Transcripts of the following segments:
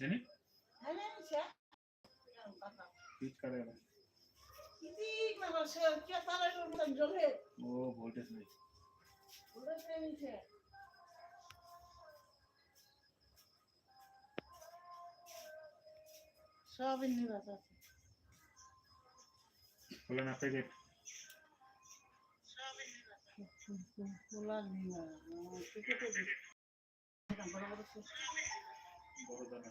Jenny? Pitch kada kada. Pitch na bas kya tara ko tan jole. Oh voltage nahi. Voltage nahi che. সব ইন্দ্র আছে বলেন আপনি যে সব ইন্দ্র আছে বলেন বড় বড় শেষ বড় দানা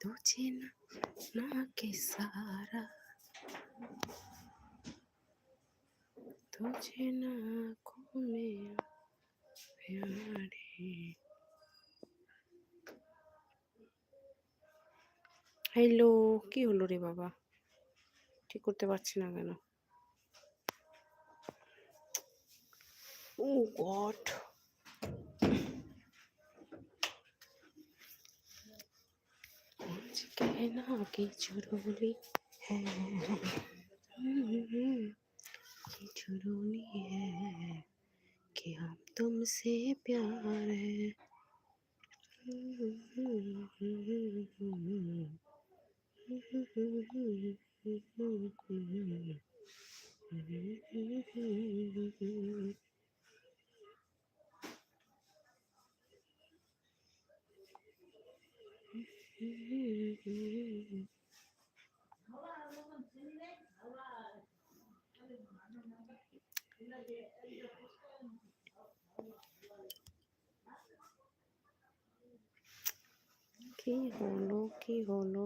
तुझे ना ना के सारा तुझे ना आँखों में प्यारे হ্যালো কি হলো রে বাবা ঠিক করতে পারছি না কেন Oh Gott. कहना कि चुरोली है की चुरोली है कि हम तुमसे प्यार है কি হলো কি হলো?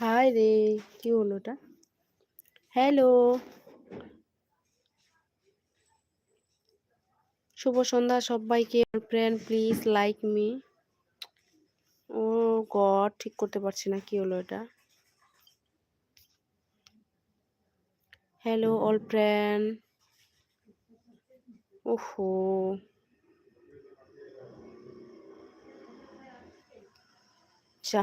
হাই রে, কি হলো ওটা? হ্যালো শুভ সন্ধ্যা সবাইকে friend please like me oh God, ঠিক করতে পারছি না, কি হলো এটা? হ্যালো অল ফ্রেন্ড ওহো। যা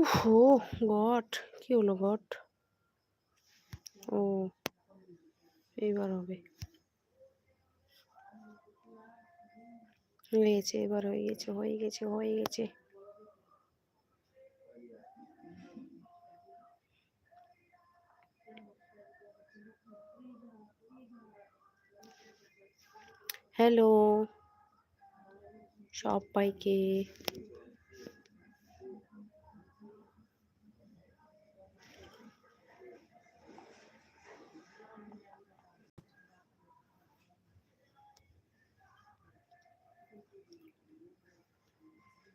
ওহো গট কি হলো গট ও এইবার হবে। গেছে এবার হয়ে গেছে হয়ে গেছে হয়ে গেছে। হ্যালো সব পাইকে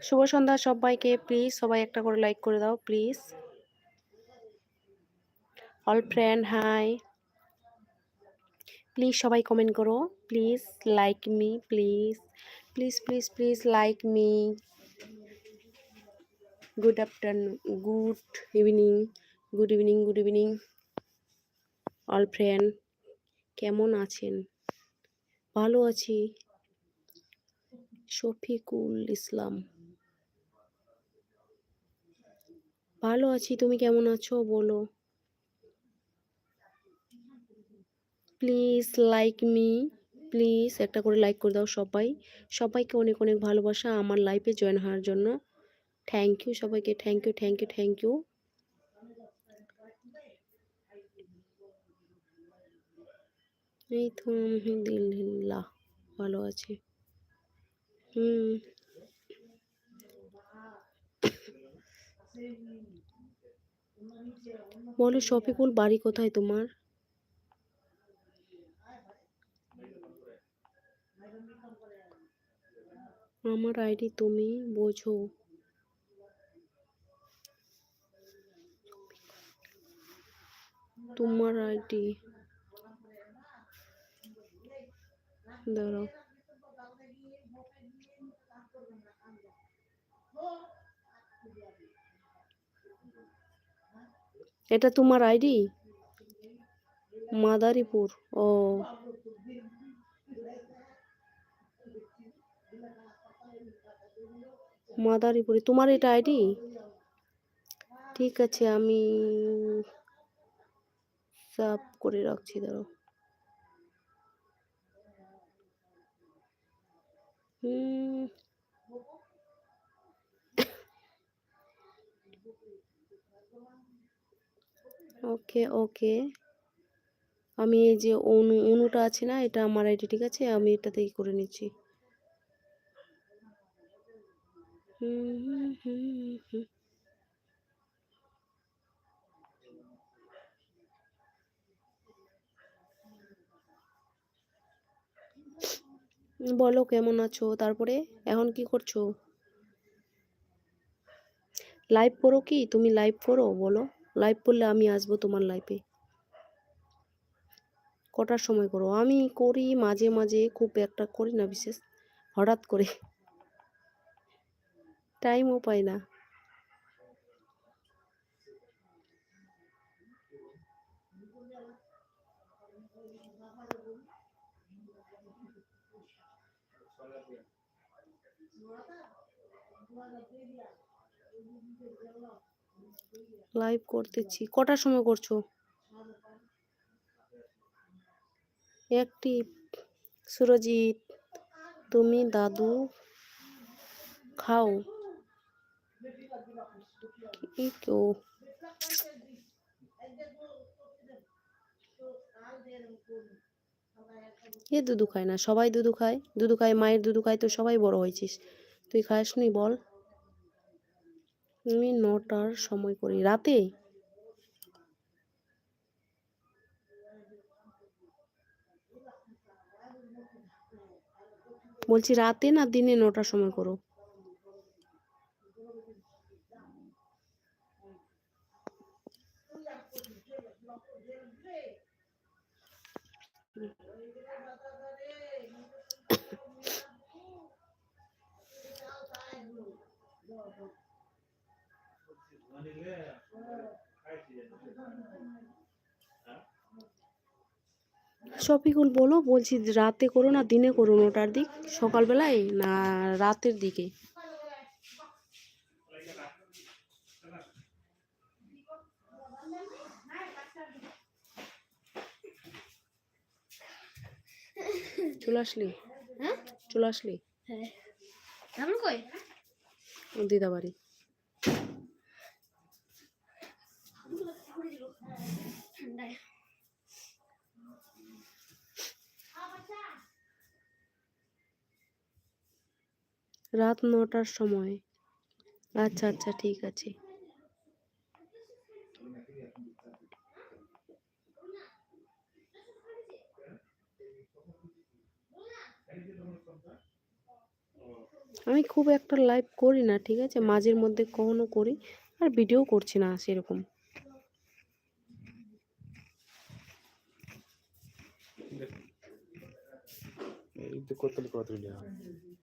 শুভ সন্ধ্যা সবাইকে প্লিজ সবাই একটা করে লাইক করে দাও please all friend hi please সবাই কমেন্ট করো please like me please please please please like me good afternoon good evening good evening good evening all friend কেমন আছেন? ভালো আছি। শফিকুল ইসলাম। ভালো আছি, তুমি কেমন আছো? বলো। প্লিজ লাইক মি প্লিজ একটা করে লাইক করে দাও সবাই। সবাইকে অনেক অনেক ভালোবাসা আমার লাইফে জয়েন হওয়ার জন্য। থ্যাংক ইউ সবাইকে thank you thank you thank you এই তো আলহামদুলিল্লাহ, ভালো আছে। হুম। বলো শফিকুল বাড়ি কোথায় তোমার? আমার আইডি তুমি বোঝো। তোমার আইডি। দাঁড়াও। এটা তোমার আইডি? মাদারীপুর, ও। মাদারীপুরে, তোমার এটা আইডি? ঠিক আছে, আমি সাফ করে রাখছি, দাঁড়াও। হুম ওকে ওকে। আমি এই যে অনু, অনুটা আছে না, এটা আমার আইডি, ঠিক আছে? আমি এটা থেকে করে নিচ্ছি। হুম হুম হুম হুম। বলো, কেমন আছো? তারপরে, এখন কি করছ? লাইভ করো কি? তুমি লাইভ করো বলো। লাইভ করলে আমি আসব তোমার লাইফে কটার সময় করো? আমি করি মাঝে মাঝে খুব একটা করি না বিশেষ, হঠাৎ করে। টাইমও পাই না। লাইভ করতেছি। কটার সময় করছ? একটি সুরজিৎ, তুমি দাদু খাও। কি কেউ এ দুধু খায় না, সবাই দুধু খায়। দুধু খায়, মায়ের দুধু খায়, তো সবাই বড় হয়েছিস। তুই খাসনি বল? আমি নটার সময় করি। রাতে? বলছি রাতে না দিনে নটার সময় করো? শফিকুল বলো বলছি রাতে করো না দিনে করো ওটার দিক? সকালবেলায় না রাতের দিকে? চলে আসলি? হ্যাঁ? চলে আসলি? হ্যাঁ। কেমন কই? দিদা বাড়ি ঠান্ডায় রাত নটার সময়। আচ্ছা আচ্ছা ঠিক আছে। আমি খুব একটা লাইভ করি না, ঠিক আছে? মাঝের মধ্যে কখনো করি, আর ভিডিও করছি না সেরকম। quanto ele quadrilhar.